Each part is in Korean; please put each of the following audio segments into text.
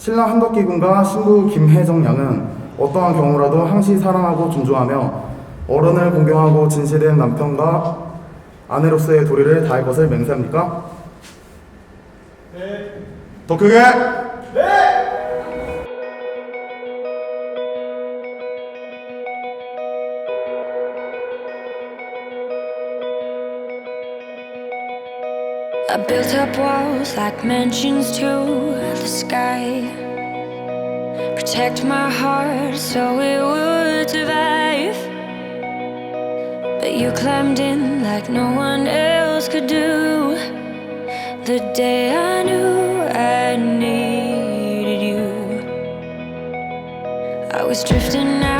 신랑 한덕기 군과 신부 김혜정 양은 어떠한 경우라도 항시 사랑하고 존중하며 어른을 공경하고 진실된 남편과 아내로서의 도리를 다할 것을 맹세합니까? 네. 더 크게! I built up walls like mansions to the sky. Protect my heart so it would survive. But you climbed in like no one else could do. The day I knew I needed you, I was drifting out,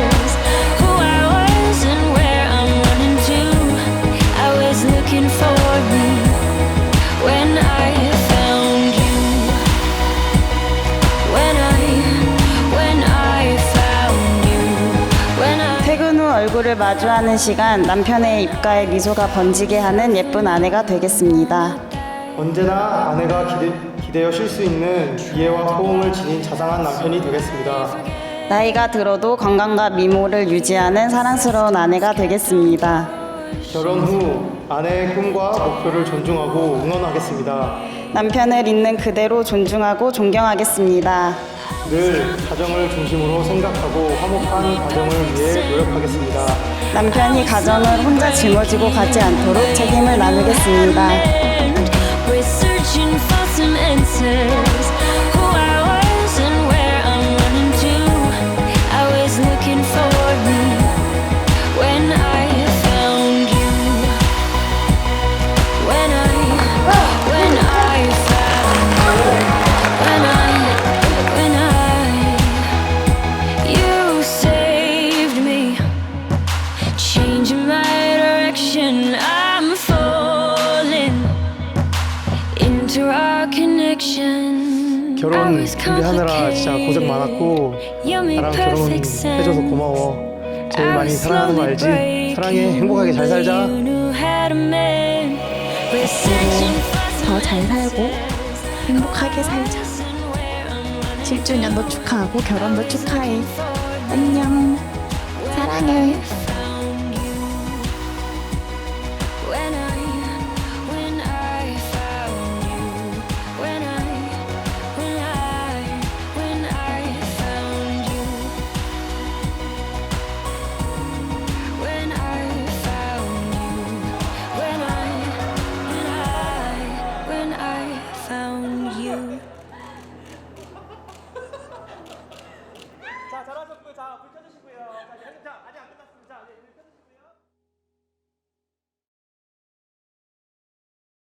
얼굴을 마주하는 시간 남편의 입가에 미소가 번지게 하는 예쁜 아내가 되겠습니다. 언제나 아내가 기대, 기대어 쉴 수 있는 이해와 포옹을 지닌 자상한 남편이 되겠습니다. 나이가 들어도 건강과 미모를 유지하는 사랑스러운 아내가 되겠습니다. 결혼 후 아내의 꿈과 목표를 존중하고 응원하겠습니다. 남편을 있는 그대로 존중하고 존경하겠습니다. 늘 가정을 중심으로 생각하고 화목한 가정을 위해 노력하겠습니다. 남편이 가정을 혼자 짊어지고 가지 않도록 책임을 나누겠습니다. We're searching for some answers. Changing my direction, I'm falling into our connection. 결혼 준비하느라 진짜 고생 많았고 나랑 perfect sense. 결혼해줘서 고마워. 제일 많이 사랑하는 거 알지? 사랑해. 행복하게 잘 살자. You knew how to mend. We're searching for 더잘 살고 행복하게 살자. answers and where I'm running 7주년도 축하하고 결혼도 축하해. 안녕. 사랑해. 불 켜주시고요. 자, 이제 자, 아직 안 끝났습니다. 자, 이제